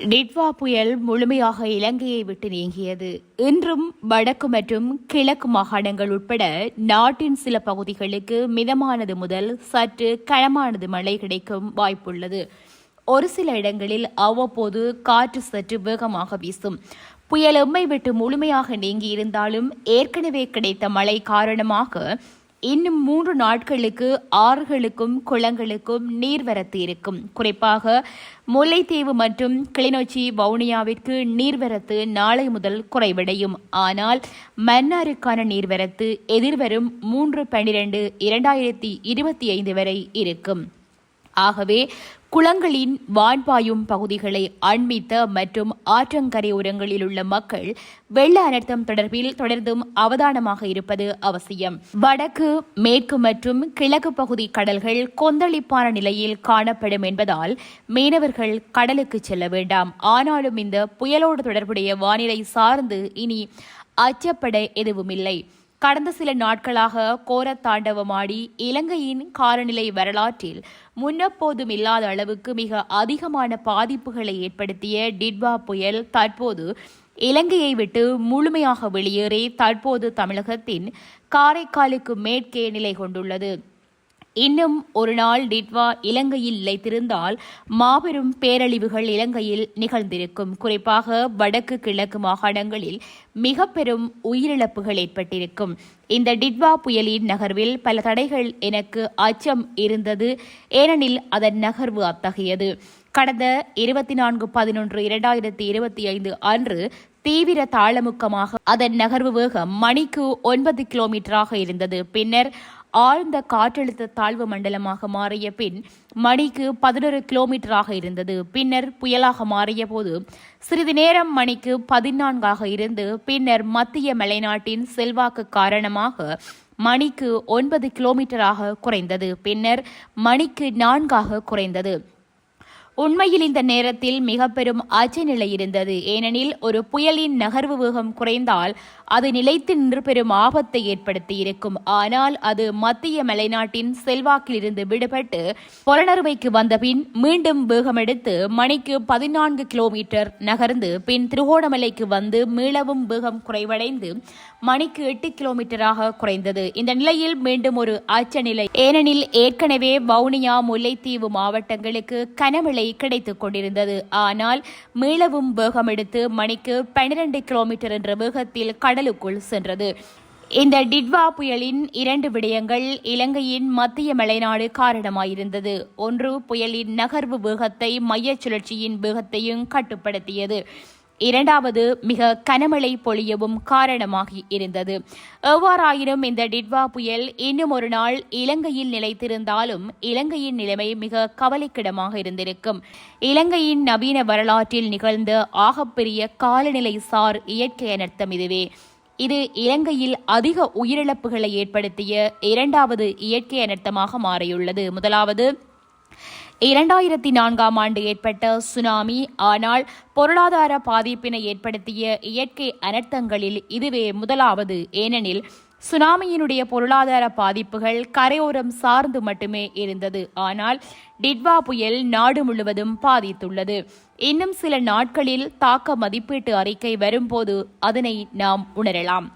டிட்வா புயல் முழுமையாக இலங்கையை விட்டு நீங்கியது. இன்றும் வடக்கு மற்றும் கிழக்கு மாகாணங்கள் உட்பட நாட்டின் சில பகுதிகளுக்கு மிதமானது முதல் சற்று கனமானது மழை கிடைக்கும் வாய்ப்புள்ளது. ஒரு சில இடங்களில் அவ்வப்போது காற்று சற்று வேகமாக வீசும். புயல் எம்மை விட்டு முழுமையாக நீங்கி இருந்தாலும் ஏற்கனவே கிடைத்த மழை காரணமாக இன்னும் மூன்று நாட்களுக்கு ஆறுகளுக்கும் குளங்களுக்கும் நீர்வரத்து இருக்கும். குறிப்பாக முல்லைத்தீவு மற்றும் கிளிநொச்சி வவுனியாவிற்கு நீர்வரத்து நாளை முதல் குறைவடையும். ஆனால் மன்னாருக்கான நீர்வரத்து எதிர்வரும் மூன்று பன்னிரண்டு இரண்டாயிரத்தி இருபத்தி ஐந்து வரை இருக்கும். ஆகவே குளங்களின் வான்பாயும் பகுதிகளை அண்மித்த மற்றும் ஆற்றங்கரையோரங்களில் உள்ள மக்கள் வெள்ள அனர்த்தம் தொடர்பில் தொடர்ந்தும் அவதானமாக இருப்பது அவசியம். வடக்கு மேற்கு மற்றும் கிழக்கு பகுதி கடல்கள் கொந்தளிப்பான நிலையில் காணப்படும் என்பதால் மீனவர்கள் கடலுக்கு செல்ல வேண்டாம். ஆனாலும் இந்த புயலோடு தொடர்புடைய வானிலை சார்ந்து இனி அச்சப்பட எதுவுமில்லை. கடந்த சில நாட்களாக கோர தாண்டவமாடி இலங்கையின் காலநிலை வரலாற்றில் முன்னப்போதும் இல்லாத அளவுக்கு மிக அதிகமான பாதிப்புகளை ஏற்படுத்திய டிட்வா புயல் தற்போது இலங்கையை விட்டு முழுமையாக வெளியேறி தற்போது தமிழகத்தின் காரைக்காலுக்கு மேற்கே நிலை கொண்டுள்ளது. இன்னும் ஒரு நாள் டிட்வா இலங்கையில் நிலைத்திருந்தால் மாபெரும் பேரழிவுகள் இலங்கையில் நிகழ்ந்திருக்கும். குறிப்பாக வடக்கு கிழக்கு மாகாணங்களில் மிக பெரும் உயிரிழப்புகள் ஏற்பட்டிருக்கும். இந்த டிட்வா புயலின் நகர்வில் பல தடைகள் எனக்கு அச்சம் இருந்தது. ஏனெனில் அதன் நகர்வு அத்தகையது. கடந்த இருபத்தி நான்கு பதினொன்று இரண்டாயிரத்தி இருபத்தி ஐந்து அன்று தீவிர தாளமுக்கமாக அதன் நகர்வு வேகம் மணிக்கு ஒன்பது கிலோமீட்டராக இருந்தது. பின்னர் ஆழ்ந்த காற்றழுத்த தாழ்வு மண்டலமாக மாறிய பின் மணிக்கு பதினொரு கிலோமீட்டராக இருந்தது. பின்னர் புயலாக மாறிய போது சிறிது நேரம் மணிக்கு பதினான்காக இருந்து பின்னர் மத்திய மலைநாட்டின் செல்வாக்கு காரணமாக மணிக்கு ஒன்பது கிலோமீட்டராக குறைந்தது. பின்னர் மணிக்கு நான்காக குறைந்தது. உண்மையில் இந்த நேரத்தில் மிக பெரும் அச்ச நிலை இருந்தது. ஏனெனில் ஒரு புயலின் நகர்வு வேகம் குறைந்தால் அது நிலைத்து நின்று பெரும் ஆபத்தை ஏற்படுத்தி இருக்கும். ஆனால் அது மத்திய மலைநாட்டின் செல்வாக்கில் இருந்து விடுபட்டு புலனறுவைக்கு வந்தபின் மீண்டும் வேகமெடுத்து மணிக்கு பதினான்கு கிலோமீட்டர் நகர்ந்து பின் திருகோணமலைக்கு வந்து மீளவும் வேகம் குறைவடைந்து மணிக்கு எட்டு கிலோமீட்டராக குறைந்தது. இந்த நிலையில் மீண்டும் ஒரு அச்ச நிலை. ஏனெனில் ஏற்கனவே வவுனியா முல்லைத்தீவு மாவட்டங்களுக்கு கனமழை கிடைத்துக் கொண்டிருந்தது. ஆனால் மீளவும் வேகம் எடுத்து மணிக்கு பனிரெண்டு கிலோமீட்டர் என்ற வேகத்தில் கடலுக்குள் சென்றது. இந்த டிட்வா புயலின் இரண்டு விடயங்கள் இலங்கையின் மத்திய மலைநாடு காரணமாயிருந்தது. ஒன்று புயலின் நகர்வு வேகத்தை மையச் சுழற்சியின் வேகத்தையும் கட்டுப்படுத்தியது. இரண்டாவது மிக கனமழை பொழியவும் காரணமாகி இருந்தது. எவ்வாறாயினும் இந்த டிட்வா புயல் இன்னும் ஒரு நாள் இலங்கையில் நிலைத்திருந்தாலும் இலங்கையின் நிலைமை மிக கவலைக்கிடமாக இருந்திருக்கும். இலங்கையின் நவீன வரலாற்றில் நிகழ்ந்த ஆகப்பெரிய காலநிலை சார் இயற்கை அனர்த்தம் இதுவே. இது இலங்கையில் அதிக உயிரிழப்புகளை ஏற்படுத்திய இரண்டாவது இயற்கை அனர்த்தமாக மாறியுள்ளது. முதலாவது இரண்டாயிரத்தி நான்காம் ஆண்டு ஏற்பட்ட சுனாமி ஆனால் பொருளாதார பாதிப்பினை ஏற்படுத்திய இயற்கை அனர்த்தங்களில் இதுவே முதலாவது. ஏனெனில் சுனாமியினுடைய பொருளாதார பாதிப்புகள் கரையோரம் சார்ந்து மட்டுமே இருந்தது. ஆனால் டிட்வா புயல் நாடு முழுவதும் பாதித்துள்ளது. இன்னும் சில நாட்களில் தாக்க மதிப்பீட்டு அறிக்கை வரும்போது அதனை நாம் உணரலாம்.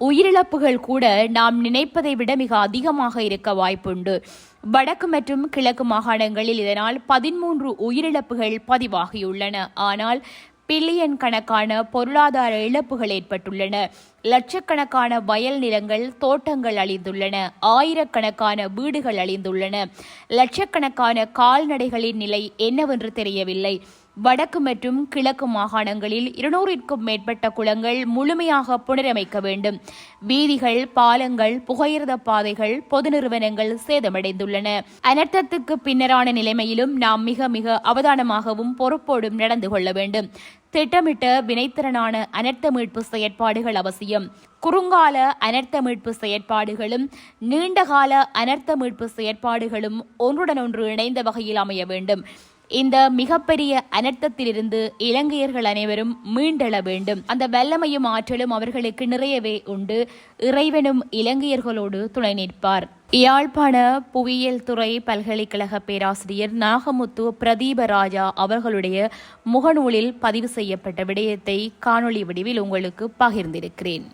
உயிரிழப்புகள் கூட நாம் நினைப்பதை விட மிக அதிகமாக இருக்க வாய்ப்புண்டு. வடக்கு மற்றும் கிழக்கு மாகாணங்களில் இதனால் பதிமூன்று உயிரிழப்புகள் பதிவாகியுள்ளன. ஆனால் பில்லியன் கணக்கான பொருளாதார இழப்புகள் ஏற்பட்டுள்ளன. லட்சக்கணக்கான வயல் நிலங்கள் தோட்டங்கள் அழிந்துள்ளன. ஆயிரக்கணக்கான வீடுகள் அழிந்துள்ளன. லட்சக்கணக்கான கால்நடைகளின் நிலை என்னவென்று தெரியவில்லை. வடக்கு மற்றும் கிழக்கு மாகாணங்களில் இருநூறிற்கும் மேற்பட்ட குளங்கள் முழுமையாக புனரமைக்க வேண்டும். வீதிகள் பாலங்கள் புகையிரத பாதைகள் பொது நிறுவனங்கள் சேதமடைந்துள்ளன. அனர்த்தத்துக்கு பின்னரான நிலைமையிலும் நாம் மிக மிக அவதானமாகவும் பொறுப்போடும் நடந்து கொள்ள வேண்டும். திட்டமிட்ட வினைத்திறனான அனர்த்த மீட்பு செயற்பாடுகள் அவசியம். குறுங்கால அனர்த்த மீட்பு செயற்பாடுகளும் நீண்டகால அனர்த்த மீட்பு செயற்பாடுகளும் ஒன்றுடன் ஒன்று இணைந்த வகையில் அமைய வேண்டும். இந்த மிகப்பெரிய அனர்த்தத்திலிருந்து இலங்கையர்கள் அனைவரும் மீண்டெழ வேண்டும். அந்த வல்லமையும் ஆற்றலும் அவர்களுக்கு நிறையவே உண்டு. இறைவனும் இலங்கையர்களோடு துணை நிற்பார். யாழ்ப்பாண புவியியல் துறை பல்கலைக்கழக பேராசிரியர் நாகமுத்து பிரதீபராஜா அவர்களுடைய முகநூலில் பதிவு செய்யப்பட்ட விடயத்தை காணொளி வடிவில் உங்களுக்கு பகிர்ந்திருக்கிறேன்.